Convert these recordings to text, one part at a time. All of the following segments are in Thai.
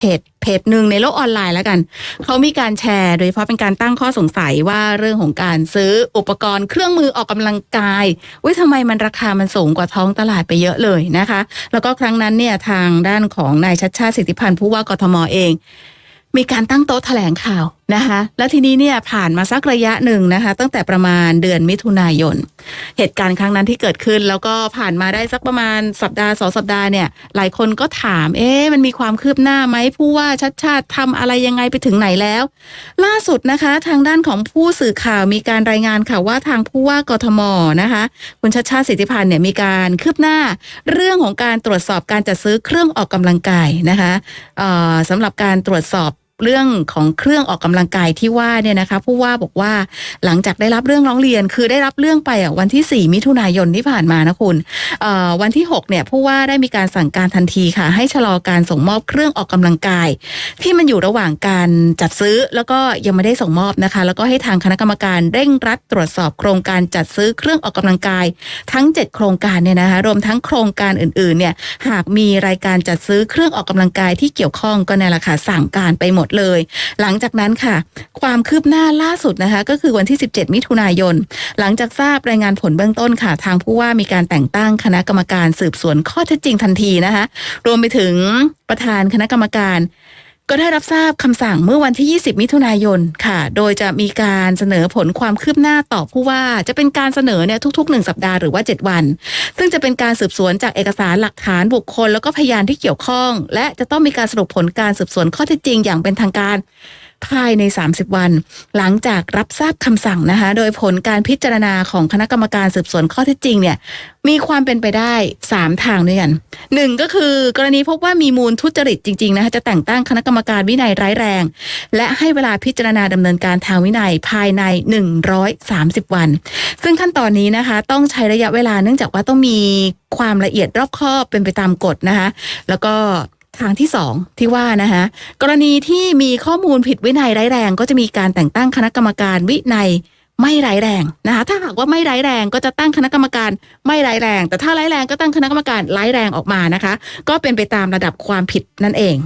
เพจเพจหนึ่งในโลกออนไลน์แล้วกัน เขามีการแชร์ โดยเฉพาะเป็นการตั้งข้อสงสัยว่าเรื่องของการซื้ออุปกรณ์เครื่องมือออกกำลังกายว่าทำไมมันราคามันสูงกว่าท้องตลาดไปเยอะเลยนะคะ แล้วก็ครั้งนั้นเนี่ยทางด้านของนายชัดชาติสิทธิพันธ์ผู้ว่ากทมเอง มีการตั้งโต๊ะแถลงข่าว นะคะแล้วทีนี้เนี่ยผ่านมาสักระยะหนึ่งนะคะ ตั้งแต่ประมาณเดือนมิถุนายน เหตุการณ์ครั้งนั้นที่เกิดขึ้น แล้วก็ผ่านมาได้สักประมาณสัปดาห์สองสัปดาห์เนี่ย หลายคนก็ถาม เอ๊ะมันมีความคืบหน้าไหมผู้ว่าชัดชาติทำอะไรยังไงไปถึงไหนแล้ว ล่าสุดนะคะ ทางด้านของผู้สื่อข่าวมีการรายงานค่ะว่าทางผู้ว่ากทมนะคะคุณชัดชาติสิทธิพันธ์เนี่ยมีการคืบหน้า เรื่องของการตรวจสอบการจัดซื้อเครื่องออกกำลังกายนะคะออสำหรับการตรวจสอบ เรื่องของเครื่องออกกำลังกายที่ว่าเนี่ยนะคะผู้ว่าบอกว่าหลังจากได้รับเรื่องร้องเรียนคือได้รับเรื่องไปอะวันที่ 4 มิถุนายนที่ผ่านมานะคุณวันที่ 6 เนี่ยผู้ว่าได้มีการสั่งการทันทีค่ะ ให้ชะลอการส่งมอบเครื่องออกกำลังกาย ที่มันอยู่ระหว่างการจัดซื้อแล้วก็ยังไม่ได้ส่งมอบนะคะ แล้วก็ให้ทางคณะกรรมการเร่งรัดตรวจสอบโครงการจัดซื้อเครื่องออกกำลังกาย ทั้ง 7 โครงการเนี่ยนะคะรวมทั้งโครงการอื่นๆเนี่ยหากมีรายการจัดซื้อเครื่องออกกำลังกายที่เกี่ยวข้องก็เนี่แหละค่ะสั่งการไปหมดเลย หลังจากนั้นค่ะ ความคืบหน้าล่าสุดนะคะ ก็คือวันที่ 17 มิถุนายน หลังจากทราบรายงานผลเบื้องต้นค่ะ ทางผู้ว่ามีการแต่งตั้งคณะกรรมการสืบสวนข้อเท็จจริงทันทีนะคะ รวมไปถึงประธานคณะกรรมการ ก็ได้รับทราบคำสั่งเมื่อวันที่ 20 มิถุนายนค่ะ โดยจะมีการเสนอผลความคืบหน้าต่อผู้ว่าจะเป็นการเสนอเนี่ยทุกๆ 1 สัปดาห์หรือว่า 7 วัน ซึ่งจะเป็นการสืบสวนจากเอกสารหลักฐานบุคคล แล้วก็พยานที่เกี่ยวข้อง และจะต้องมีการสรุปผลการสืบสวนข้อเท็จจริงอย่างเป็นทางการ ภายใน 30 วัน หลังจากรับทราบคำสั่งนะคะ โดยผลการพิจารณาของคณะกรรมการสืบสวนข้อเท็จจริงเนี่ย มีความเป็นไปได้ 3 ทางด้วยกันหนึ่งก็คือกรณีพบว่ามีมูลทุจริตจริง ๆ นะคะจะแต่งตั้งคณะกรรมการวินัยร้ายแรง และให้เวลาพิจารณาดำเนินการทางวินัยภายใน 130 วัน ซึ่งขั้นตอนนี้นะคะ ต้องใช้ระยะเวลาเนื่องจากว่าต้องมีความละเอียดรอบคอบเป็นไปตามกฎนะคะ แล้วก็ ทางที่สองที่ว่านะคะกรณีที่มีข้อมูลผิดวินัยร้ายแรง ก็จะมีการแต่งตั้งคณะกรรมการวินัยไม่ร้ายแรงนะคะถ้าหากว่าไม่ร้ายแรงก็จะตั้งคณะกรรมการไม่ร้ายแรง แต่ถ้าร้ายแรงก็ตั้งคณะกรรมการร้ายแรงออกมานะคะ ก็เป็นไปตามระดับความผิดนั่นเอง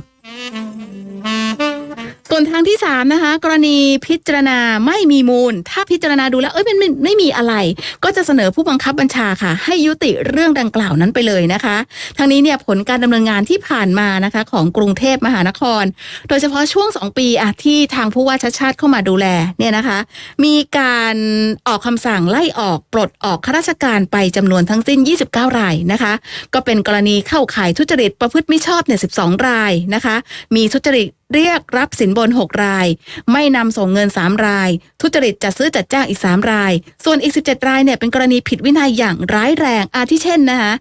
ส่วนทางที่สามนะคะกรณีพิจารณาไม่มีมูล ถ้าพิจารณาดูแล้วเอ้ยมันไม่ไม่มีอะไร ก็จะเสนอผู้บังคับบัญชาค่ะ ให้ยุติเรื่องดังกล่าวนั้นไปเลยนะคะทางนี้เนี่ยผลการดำเนินงานที่ผ่านมานะคะของกรุงเทพมหานคร โดยเฉพาะช่วงสองปีอะที่ทางผู้ว่าชัดชาติเข้ามาดูแลเนี่ยนะคะ มีการออกคำสั่งไล่ออกปลดออกข้าราชการไปจำนวนทั้งสิ้น 29 รายนะคะ ก็เป็นกรณีเข้าข่ายทุจริตประพฤติมิชอบเนี่ย12 รายนะคะ มีทุจริต เรียกรับสินบน 6 ราย ไม่นำส่งเงิน 3 ราย ทุจริตจัดซื้อจัดจ้างอีก 3 ราย ส่วนอีก 17 รายเนี่ยเป็นกรณีผิดวินัยอย่างร้ายแรง อาทิเช่นนะคะ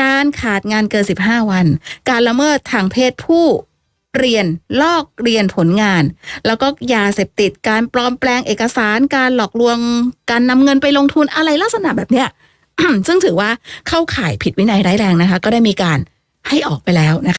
การขาดงานเกิน 15 วัน การละเมิดทางเพศผู้เรียนลอกเรียนผลงาน แล้วก็ยาเสพติดการปลอมแปลงเอกสารการหลอกลวง การนำเงินไปลงทุนอะไรลักษณะแบบเนี้ยซึ่งถือว่าเข้าข่ายผิดวินัยร้ายแรงนะคะ ก็ได้มีการให้ออกไปแล้วนะคะ